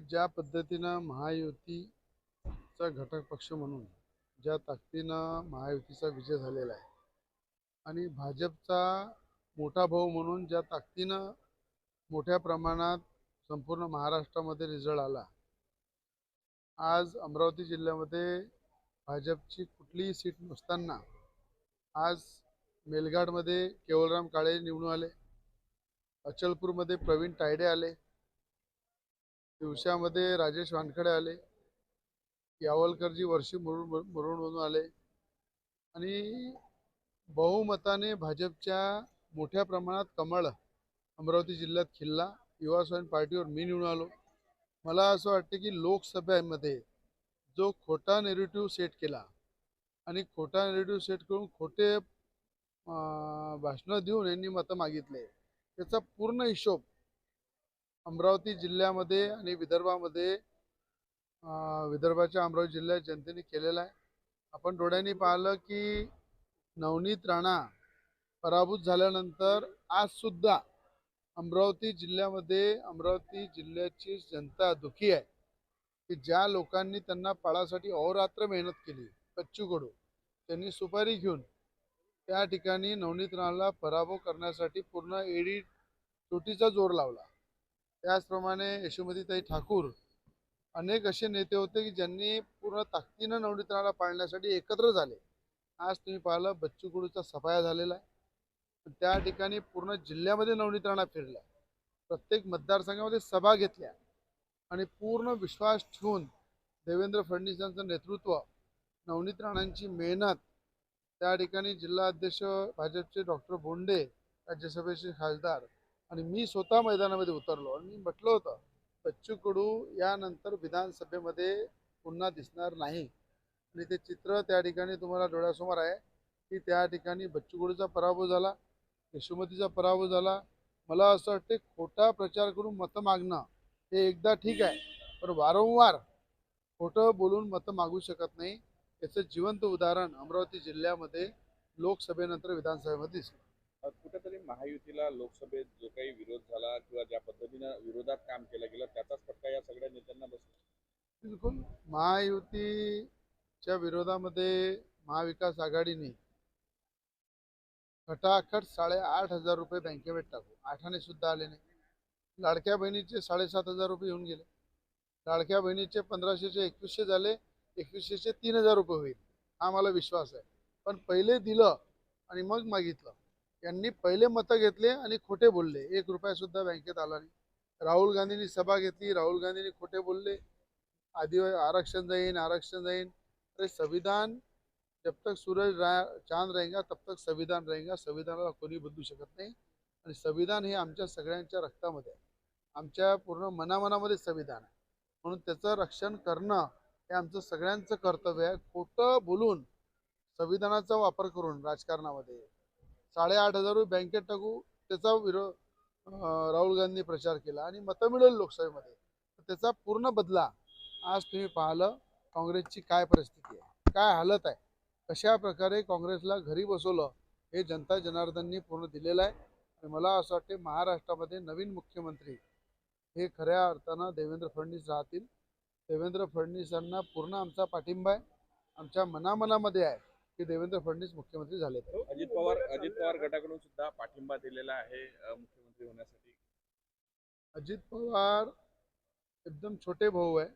ज्या पद्धतीनं महायुतीचा घटक पक्ष म्हणून ज्या ताकदीनं महायुतीचा विजय झालेला आहे आणि भाजपचा मोठा भाऊ म्हणून ज्या ताकदीनं मोठ्या प्रमाणात संपूर्ण महाराष्ट्रामध्ये रिझल्ट आला आज अमरावती जिल्ह्यामध्ये भाजपची कुठलीही सीट नसताना आज मेलघाटमध्ये केवलराम काळे निवडून आले अचलपूरमध्ये प्रवीण तायडे आले दिवसामध्ये राजेश वानखडे आले. यावलकरजी वर्षी मुरुड मुरुडमधून आले. आणि बहुमताने भाजपच्या मोठ्या प्रमाणात कमळ अमरावती जिल्ह्यात खिल्ला युवा स्वयं पार्टीवर मी निवडून आलो. मला असं वाटतं की लोकसभेमध्ये जो खोटा नेरेटिव्ह सेट केला आणि खोटा नेरेटिव्ह सेट करून खोटे भाषणं देऊन यांनी मतं मागितले त्याचा पूर्ण हिशोब अमरावती जिल्ह्यामध्ये आणि विदर्भामध्ये विदर्भाच्या अमरावती जिल्ह्यात जनतेने केलेला आहे. आपण डोळ्यांनी पाहिलं की नवनीत राणा पराभूत झाल्यानंतर आज सुद्धा अमरावती जिल्ह्यामध्ये अमरावती जिल्ह्याची जनता दुखी आहे. की ज्या लोकांनी त्यांना पाळासाठी अहोरात्र मेहनत केली बच्चू कडू त्यांनी सुपारी घेऊन त्या ठिकाणी नवनीत राणाला पराभव करण्यासाठी पूर्ण एडी तुटीचा जोर लावला. त्याचप्रमाणे यशोमतीताई ठाकूर अनेक असे नेते होते की ज्यांनी पूर्ण ताकदीनं नवनीतनाला पाळण्यासाठी एकत्र झाले. आज तुम्ही पाहिलं बच्चू कडूचा सफाया झालेला आहे. त्या ठिकाणी पूर्ण जिल्ह्यामध्ये नवनीत राणा प्रत्येक मतदारसंघामध्ये सभा घेतल्या. आणि पूर्ण विश्वास ठेवून देवेंद्र फडणवीस यांचं नेतृत्व नवनीत राणांची मेहनत त्या ठिकाणी जिल्हा अध्यक्ष भाजपचे डॉक्टर बोंडे राज्यसभेचे खासदार आणि मी स्वतः मैदानामध्ये उतरलो आणि मी म्हटलं होतं बच्चू कडू यानंतर विधानसभेमध्ये पुन्हा दिसणार नाही. आणि ते चित्र त्या ठिकाणी तुम्हाला डोळ्यासमोर आहे की त्या ठिकाणी बच्चू कडूचा पराभव झाला यशोमतीचा पराभव झाला. मला असं वाटते खोटा प्रचार करून मतं मागणं हे एकदा ठीक आहे पण वारंवार खोटं बोलून मतं मागू शकत नाही. याचं जिवंत उदाहरण अमरावती जिल्ह्यामध्ये लोकसभेनंतर विधानसभेमध्ये दिसलं. महायुतीला लोकसभेत जो काही विरोध झाला किंवा ज्या पद्धतीनं विरोधात काम केलं गेलं त्याचाच फटका या सगळ्या नेत्यांना बसला. बिलकुल. महायुतीच्या विरोधामध्ये महाविकास आघाडीने खटाखट साडेआठ हजार रुपये बँकेमध्ये टाकू आठाने सुद्धा आले नाही. लाडक्या बहिणीचे साडेसात हजार रुपये येऊन गेले. लाडक्या बहिणीचे पंधराशेचे एकवीसशे झाले एकवीसशेचे तीन हजार रुपये होईल हा मला विश्वास आहे. पण पहिले दिलं आणि मग मागितलं. यांनी पहिले मतं घेतले आणि खोटे बोलले. एक रुपया सुद्धा बँकेत आला नाही. राहुल गांधींनी सभा घेतली. राहुल गांधींनी खोटे बोलले. आदिवासी आरक्षण जाईन आरक्षण जाईन अरे संविधान जब तक सूरज रा चांद राहिंगा तब तक संविधान राहिंगा. संविधानाला कोणी बदलू शकत नाही. आणि संविधान हे आमच्या सगळ्यांच्या रक्तामध्ये आहे. आमच्या पूर्ण मनामनामध्ये संविधान आहे. म्हणून त्याचं रक्षण करणं हे आमचं सगळ्यांचं कर्तव्य आहे. खोटं बोलून संविधानाचा वापर करून राजकारणामध्ये साडेआठ हजार रुपये बँकेत टाकू त्याचा विरोध राहुल गांधी प्रचार केला आणि मतं मिळवली लोकसभेमध्ये. तर त्याचा पूर्ण बदला आज तुम्ही पाहिलं काँग्रेसची काय परिस्थिती आहे काय हालत आहे कशा प्रकारे काँग्रेसला घरी बसवलं हे जनता जनार्दननी पूर्ण दिलेलं आहे. आणि मला असं वाटते महाराष्ट्रामध्ये नवीन मुख्यमंत्री हे खऱ्या अर्थानं देवेंद्र फडणवीस राहतील. देवेंद्र फडणवीसांना पूर्ण आमचा पाठिंबा आहे. आमच्या मनामनामध्ये आहे. की देवेंद्र फडणवीस मुख्यमंत्री झाले अजित पवार अजित पवार गटाकडून सुद्धा पाठिंबा दिलेला आहे मुख्यमंत्री होण्यासाठी. अजित पवार एकदम छोटे भाऊ आहे.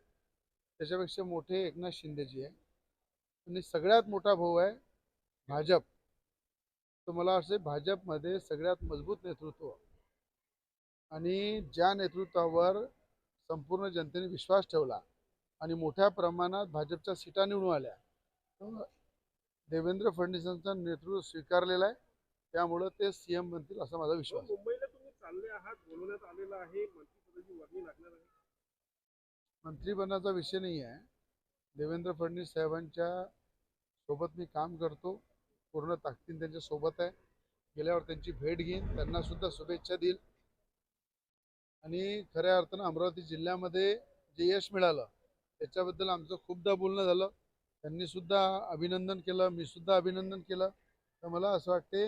त्याच्यापेक्षा मोठे एकनाथ शिंदेजी आहे. आणि सगळ्यात मोठा भाऊ आहे भाजप. तर मला असं भाजपमध्ये सगळ्यात मजबूत नेतृत्व आणि ज्या नेतृत्वावर संपूर्ण जनतेने विश्वास ठेवला आणि मोठ्या प्रमाणात भाजपच्या सीटा निवडून आल्या देवेंद्र फडणवीसांचं नेतृत्व स्वीकारलेलं आहे. त्यामुळं ते सी एम बनतील असा माझा विश्वास. मुंबईला तुम्ही चालले आहात बोलवण्यात आलेलं आहे मंत्रिपदाची वर्णी लागणार आहे. मंत्रिपदाचा विषय नाही आहे. देवेंद्र फडणवीस साहेबांच्या सोबत मी काम करतो. पूर्ण ताकदीन त्यांच्यासोबत आहे. गेल्यावर त्यांची भेट घेईन. त्यांना सुद्धा शुभेच्छा देईल. आणि खऱ्या अर्थानं अमरावती जिल्ह्यामध्ये जे यश मिळालं त्याच्याबद्दल आमचं खूपदा बोलणं झालं. त्यांनी सुद्धा अभिनंदन केलं मी सुद्धा अभिनंदन केलं. तर मला असं वाटते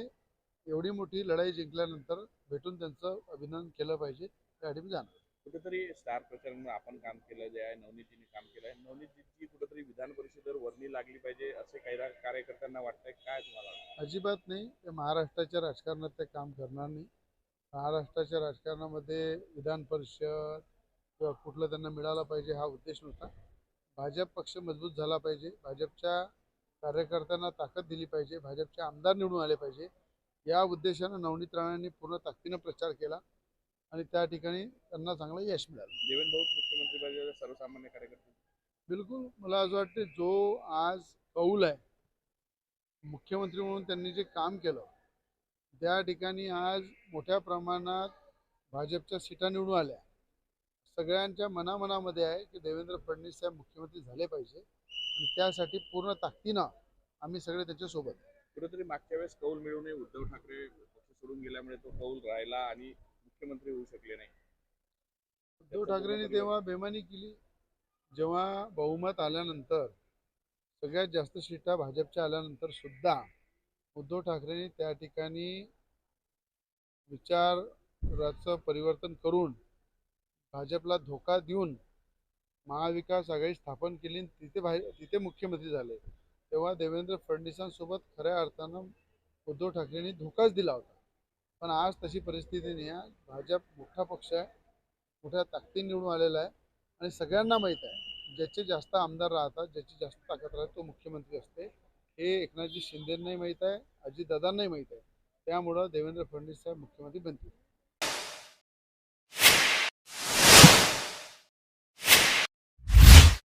एवढी मोठी लढाई जिंकल्यानंतर भेटून त्यांचं अभिनंदन केलं पाहिजे. त्यासाठी मी जाणार. कुठेतरी स्टार प्रचारांवर आपण काम केलं जे आहे नवनीतजींनी काम केलं आहे. नवनीतजींची कुठेतरी विधान परिषदेवर वर्णी लागली पाहिजे असे काही कार्यकर्त्यांना वाटतंय काय तुम्हाला? अजिबात नाही. ते महाराष्ट्राच्या राजकारणात ते काम करणार नाही. महाराष्ट्राच्या राजकारणामध्ये विधान परिषद किंवा कुठलं त्यांना मिळालं पाहिजे हा उद्देश नव्हता. भाजप पक्ष मजबूत झाला पाहिजे. भाजपच्या कार्यकर्त्यांना ताकद दिली पाहिजे. भाजपचे आमदार निवडून आले पाहिजे. या उद्देशानं नवनीत राणांनी पूर्ण ताकदीनं प्रचार केला आणि त्या ठिकाणी त्यांना चांगलं यश मिळालं. देवेंद्र भाऊच मुख्यमंत्री पाहिजे सर्वसामान्य कार्यकर्ते. बिलकुल. मला असं वाटते जो आज कौल आहे मुख्यमंत्री म्हणून त्यांनी जे काम केलं त्या ठिकाणी आज मोठ्या प्रमाणात भाजपच्या सीटा निवडून आल्या. सगळ्यांच्या मनामनामध्ये आहे की देवेंद्र फडणवीस साहेब मुख्यमंत्री झाले पाहिजे. आणि त्यासाठी पूर्ण ताकदीनं आम्ही सगळे त्याच्यासोबत. कुठेतरी मागच्या वेळेस कौल मिळूनही उद्धव ठाकरे पक्ष सोडून गेल्यामुळे तो कौल राहिला आणि मुख्यमंत्री होऊ शकले नाही. उद्धव ठाकरेंनी तेव्हा बेमानी केली. जेव्हा बहुमत आल्यानंतर सगळ्यात जास्त सीटा भाजपच्या आल्यानंतर सुद्धा उद्धव ठाकरेंनी त्या ठिकाणी विचाराचं परिवर्तन करून भाजपला धोका देऊन महाविकास आघाडी स्थापन केली आणि तिथे भा तिथे मुख्यमंत्री झाले. तेव्हा देवेंद्र फडणवीसांसोबत खऱ्या अर्थानं उद्धव ठाकरेंनी धोकाच दिला होता. पण आज तशी परिस्थिती नाही आहे. भाजप मोठा पक्ष आहे. मोठ्या ताकदी निवडून आलेला आहे. आणि सगळ्यांना माहीत आहे. ज्याचे जास्त आमदार राहतात ज्याची जास्त ताकद राहते तो मुख्यमंत्री असते. हे एकनाथजी शिंदेंनाही माहीत आहे. अजितदादांनाही माहीत आहे. त्यामुळं देवेंद्र फडणवीस साहेब मुख्यमंत्री बनतील.